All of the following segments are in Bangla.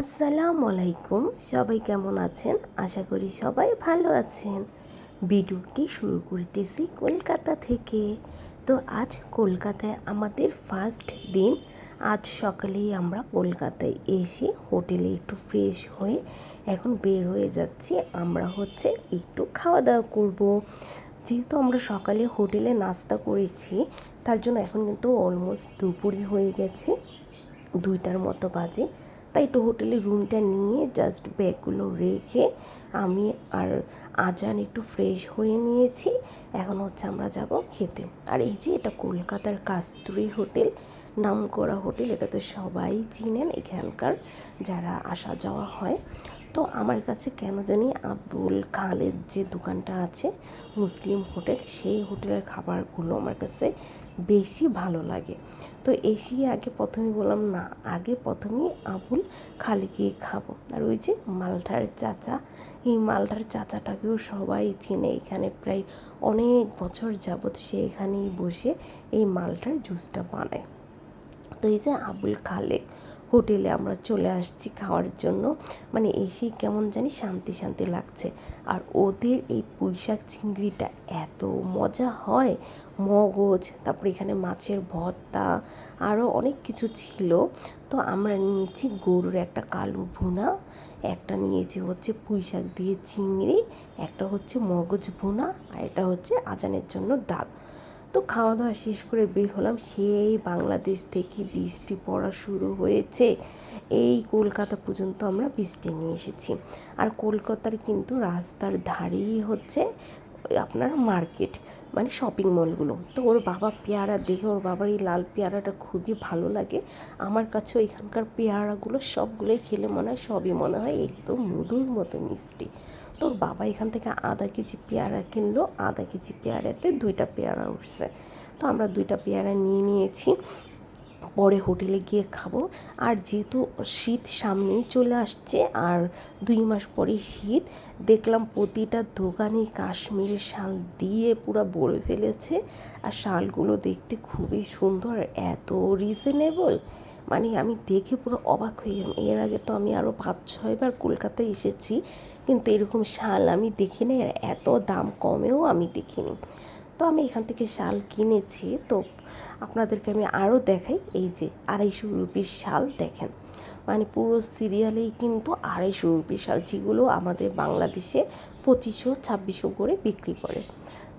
আসসালামু আলাইকুম। সবাই কেমন আছেন? আশা করি সবাই ভালো আছেন। ভিডিওটি শুরু করতেছি কলকাতা থেকে। তো আজ কলকাতায় আমাদের ফার্স্ট দিন। আজ সকালেই আমরা কলকাতায় এসে হোটেলে একটু ফ্রেশ হয়ে এখন বের হয়ে যাচ্ছি। আমরা হচ্ছে একটু খাওয়া দাওয়া করব। যেহেতু আমরা সকালে হোটেলে নাস্তা করেছি, তার জন্য এখন কিন্তু অলমোস্ট দুপুরই হয়ে গেছে। দুইটার মতো বাজে। তাই তো হোটেলে রুমটা নিয়ে জাস্ট ব্যাগগুলো রেখে আমি আর আজান একটু ফ্রেশ হয়ে নিয়েছি। এখন হচ্ছে আমরা যাব খেতে। আর এই যে এটা কলকাতার কাস্তুরি হোটেল নাম করা হোটেল, এটা তো সবাই চিনেন এখানকার যারা আসা যাওয়া হয়। তো আমার কাছে কেন জানি আব্দুল খালের যে দোকানটা আছে, মুসলিম হোটেল, সেই হোটেলের খাবারগুলো আমার কাছে বেশি ভালো লাগে। তো এসে আগে প্রথমে বললাম, না, আগে প্রথমেই আবুল খালি গিয়ে খাব। আর ওই যে মালটার চাচা, এই মালটার চাচাটাকেও সবাই চিনে। এখানে প্রায় অনেক বছর যাবৎ সে এখানেই বসে এই মালটার জুসটা বানায়। তো এই যে আবুল খালেক হোটেলে আমরা চলে আসছি খাওয়ার জন্য। মানে এসেই কেমন জানি শান্তি শান্তি লাগছে। আর ওদের এই পুঁইশাক চিংড়িটা এত মজা হয়। মগজ, তারপরে এখানে মাছের ভর্তা, আরও অনেক কিছু ছিল। তো আমরা নিয়েছি গরুর একটা কালো ভুনা, একটা নিয়েছি হচ্ছে পুঁইশাক দিয়ে চিংড়ি, একটা হচ্ছে মগজ ভুনা, আর এটা হচ্ছে আজানের জন্য ডাল। তো খাওয়া দাওয়া শেষ করে বের হলাম। সেই বাংলাদেশ থেকে বৃষ্টি পড়া শুরু হয়েছে। এই কলকাতা পর্যন্ত আমরা বৃষ্টি নিয়ে এসেছি। আর কলকাতার কিন্তু রাস্তার ধারেই হচ্ছে আপনার মার্কেট মানে শপিং মলগুলো তো ওর বাবা পেয়ারা দেখে, ওর বাবার এই লাল পেয়ারাটা খুবই ভালো লাগে। আমার কাছে এখানকার পেয়ারাগুলো সবগুলোই খেলে মনে হয়, সবই মনে হয় একদম মধুর মতো মিষ্টি। তোর বাবা এখান থেকে আধা কেজি পেয়ারা কিনলো, আধা কেজি পেয়ারাতে দুইটা পেয়ারা উঠছে। তো আমরা দুইটা পেয়ারা নিয়ে নিয়েছি। পরে হোটেলে গিয়ে খাব। আর যেহেতু শীত সামনেই চলে আসছে, আর দুই মাস পরেই শীত, দেখলাম প্রতিটা দোকানে কাশ্মীরের শাল দিয়ে পুরো ভরে ফেলেছে। আর শালগুলো দেখতে খুবই সুন্দর, এত রিজনেবল মানে আমি দেখে পুরো অবাক হয়ে গেলাম। এর আগে তো আমি আরও পাঁচ ছয়বার কলকাতায় এসেছি, কিন্তু এরকম শাল আমি দেখিনি আর এত দাম কমেও আমি দেখিনি। তো আমি এখান থেকে শাল কিনেছি। তো আপনাদেরকে আমি আরও দেখাই, এই যে আড়াইশো রুপির শাল দেখেন। মানে পুরো সিরিয়ালেই কিন্তু আড়াইশো রুপির শাল, যেগুলো আমাদের বাংলাদেশে পঁচিশশো, ছাব্বিশশো করে বিক্রি করে।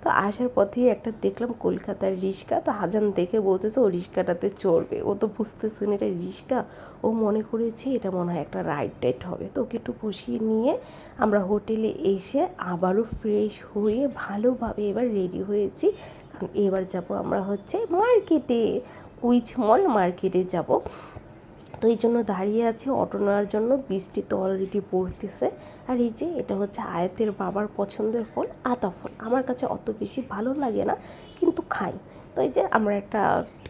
তো আসার পথে একটা দেখলাম কলকাতার রিক্সা তো হাজান দেখে বলতেছে, ও রিক্সাটাতে চড়বে। ও তো বুঝতেছে না এটা রিক্সা ও মনে করেছে এটা মনে হয় একটা রাইড টাইড হবে। তো ওকে একটু বসিয়ে নিয়ে আমরা হোটেলে এসে আবারও ফ্রেশ হয়ে ভালোভাবে এবার রেডি হয়েছি। কারণ এবার যাব আমরা হচ্ছে মার্কেটে কুইচ মল মার্কেটে যাব। তো এই জন্য দাঁড়িয়ে আছি অটো নেওয়ার জন্য। বৃষ্টি তো অলরেডি পড়তেছে। আর এই যে, এটা হচ্ছে আয়তের বাবার পছন্দের ফল, আতা ফল। আমার কাছে অত বেশি ভালো লাগে না, কিন্তু খাই। তো এই যে, আমরা একটা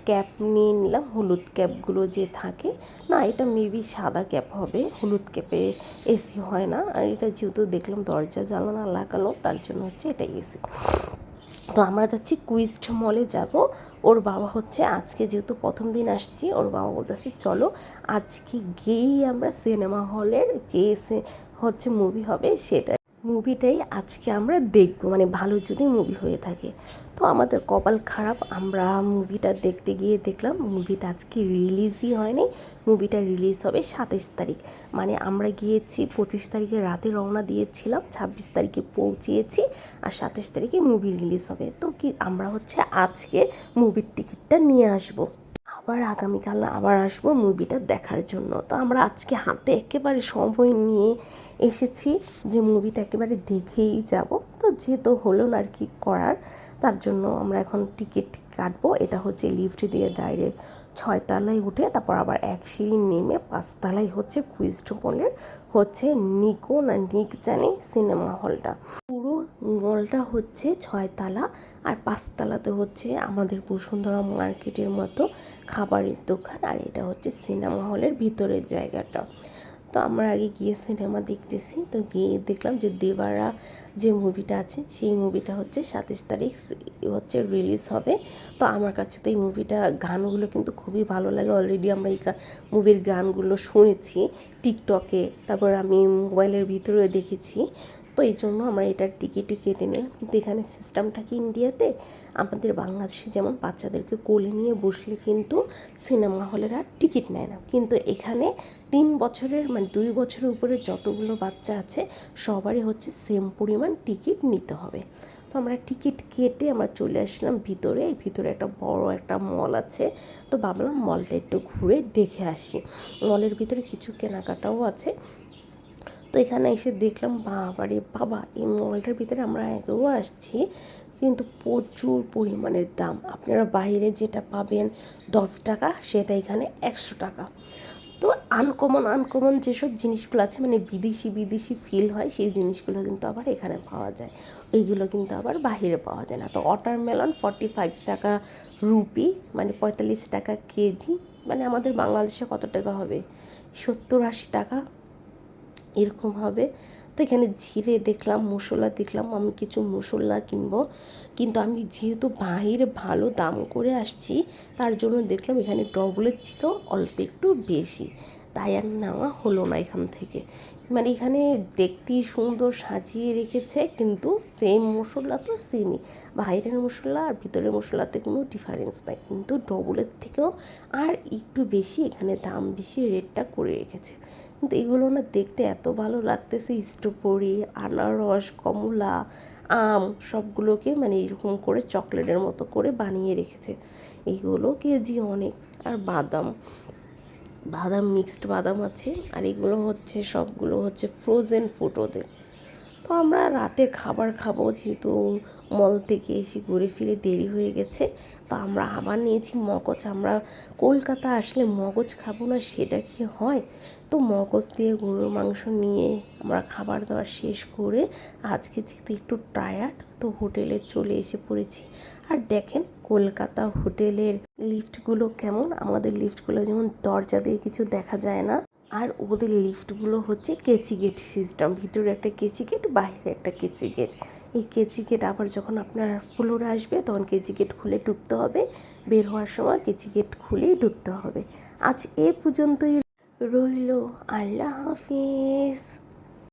ক্যাপ নিয়ে নিলাম, হলুদ ক্যাপগুলো যে থাকে। না, এটা মেবি সাদা ক্যাপ হবে, হলুদ ক্যাপে এসি হয় না। আর এটা যেহেতু দেখলাম দরজা জ্বালানা লাগানো, তার জন্য হচ্ছে এটা এসি। তো আমরা যাচ্ছি কুইস্ট মলে যাব। ওর বাবা হচ্ছে আজকে যেহেতু প্রথম দিন আসছি, ওর বাবা বলতেছে, চলো আজকে গিয়েই আমরা সিনেমা হলের যে হচ্ছে মুভি হবে সেটা মুভিটাই আজকে আমরা দেখব মানে ভালো যদি মুভি হয়ে থাকে। তো আমাদের কপাল খারাপ, আমরা মুভিটা দেখতে গিয়ে দেখলাম, মুভিটা আজকে রিলিজই হয়নি, মুভিটা রিলিজ হবে সাতাইশ তারিখ। মানে আমরা গিয়েছি, পঁচিশ তারিখে রাতে রওনা দিয়েছিলাম, ছাব্বিশ তারিখে পৌঁছিয়েছি আর সাতাইশ তারিখে মুভি রিলিজ হবে। তো কি, আমরা হচ্ছে আজকে মুভির টিকিটটা নিয়ে আসব। আবার আগামীকাল আবার আসব মুভিটা দেখার জন্য। তো আমরা আজকে হাতে একেবারে সময় নিয়ে এসেছি যে মুভিটা একেবারে দেখেই যাব। তো যেহেতু হলো না আর কি করার, তার জন্য আমরা এখন টিকিট কাটবো। এটা হচ্ছে লিফট দিয়ে ডাইরেক্ট ছয়তলায় উঠে, তারপর আবার এক সিঁড়ি নেমে পাঁচতলায় হচ্ছে কুইস্ট মলের হচ্ছে নিকো না নিক জানি সিনেমা হলটা। মলটা হচ্ছে ছয়তলা আর পাঁচতলাতে হচ্ছে আমাদের বসুন্ধরা মার্কেটের মতো খাবারের দোকান আর এটা হচ্ছে সিনেমা হলের ভিতরের জায়গাটা। তো আমরা আগে গিয়ে সিনেমা দেখতেছি, তো গিয়ে দেখলাম যে দেবারা যে মুভিটা আছে, সেই মুভিটা হচ্ছে সাতাশ তারিখ হচ্ছে রিলিজ হবে। তো আমার কাছে তো এই মুভিটা গানগুলো কিন্তু খুবই ভালো লাগে। অলরেডি আমরা এই মুভির গানগুলো শুনেছি টিকটকে তারপর আমি মোবাইলের ভিতরেও দেখেছি। তো এই জন্য আমরা এটার টিকিটই কেটে নিলাম কিন্তু এখানে সিস্টেমটা কি ইন্ডিয়াতে আমাদের বাংলাদেশে যেমন বাচ্চাদেরকে কোলে নিয়ে বসলে কিন্তু সিনেমা হলের আর টিকিট নেয় না। কিন্তু এখানে তিন বছরের মানে দুই বছরের উপরে যতগুলো বাচ্চা আছে, সবারই হচ্ছে সেম পরিমাণ টিকিট নিতে হবে। তো আমরা টিকিট কেটে আমরা চলে আসলাম ভিতরে। এই ভিতরে একটা বড় একটা মল আছে। তো ভাবলাম মলটা একটু ঘুরে দেখে আসি। মলের ভিতরে কিছু কেনাকাটাও আছে। তো এখানে এসে দেখলাম, বাবারে বাবা, এই মলটার ভিতরে আমরা আগেও আসছি, কিন্তু প্রচুর পরিমাণের দাম। আপনারা বাইরে যেটা পাবেন দশ টাকা, সেটা এখানে একশো টাকা। তো আনকমন আনকমন যেসব জিনিসগুলো আছে মানে বিদেশি বিদেশি ফিল হয়, সেই জিনিসগুলো কিন্তু আবার এখানে পাওয়া যায়। ওইগুলো কিন্তু আবার বাইরে পাওয়া যায় না। তো ওয়াটারমেলন ফর্টি ফাইভ টাকা রুপি মানে পঁয়তাল্লিশ টাকা কেজি মানে আমাদের বাংলাদেশে কত টাকা হবে? সত্তর, আশি টাকা। এরকম হবে। তো এখানে জিরে দেখলাম, মশলা দেখলাম, আমি কিছু মশলা কিনবো। কিন্তু আমি যেহেতু বাহিরে ভালো দাম করে আসছি, তার জন্য দেখলাম এখানে ডবলের থেকেও অল্প একটু বেশি। তাই আর নেওয়া হলো না এখান থেকে। মানে এখানে দেখতেই সুন্দর সাজিয়ে রেখেছে, কিন্তু সেম মশলা তো সেমই বাইরের মশলা আর ভিতরের মশলাতে কোনো ডিফারেন্স নাই। কিন্তু ডবলের থেকেও আর একটু বেশি এখানে দাম বেশি রেটটা করে রেখেছে। কিন্তু এগুলো না দেখতে এত ভালো লাগতেছে স্ট্রবেরি আনারস, কমলা, আম, সবগুলোকে মানে এরকম করে চকলেটের মতো করে বানিয়ে রেখেছে। এইগুলো কেজি অনেক। আর বাদাম বাদাম মিক্সড বাদাম আছে। আর এগুলো হচ্ছে, সবগুলো হচ্ছে ফ্রোজেন ফুড ওদের। তো আমরা রাতে খাবার খাব, যেহেতু মল থেকে এসে ঘুরে ফিরে দেরি হয়ে গেছে, তো আমরা আবার নিয়েছি মগজ। আমরা কলকাতা আসলে মগজ খাব না, সেটা কি হয়? তো মগজ দিয়ে গরুর মাংস নিয়ে আমরা খাবার দাবার শেষ করে আজকে যেহেতু একটু টায়ার্ড তো হোটেলে চলে এসে পড়েছি। আর দেখেন কলকাতা হোটেলের লিফটগুলো কেমন, আমাদের লিফটগুলো যেমন দরজা দিয়ে কিছু দেখা যায় না আর ওদের লিফটগুলো হচ্ছে কেচি গেট সিস্টেম ভিতরে একটা কেচি গেট, বাইরে একটা কেচি গেট। এই কেচি গেট আবার যখন আপনার ফ্লোর আসবে, তখন কেচি গেট খুলে ঢুকতে হবে। বের হওয়ার সময় কেচি গেট খুলেই ঢুকতে হবে। আজ এ পর্যন্তই রইল। আল্লাহ হাফিজ।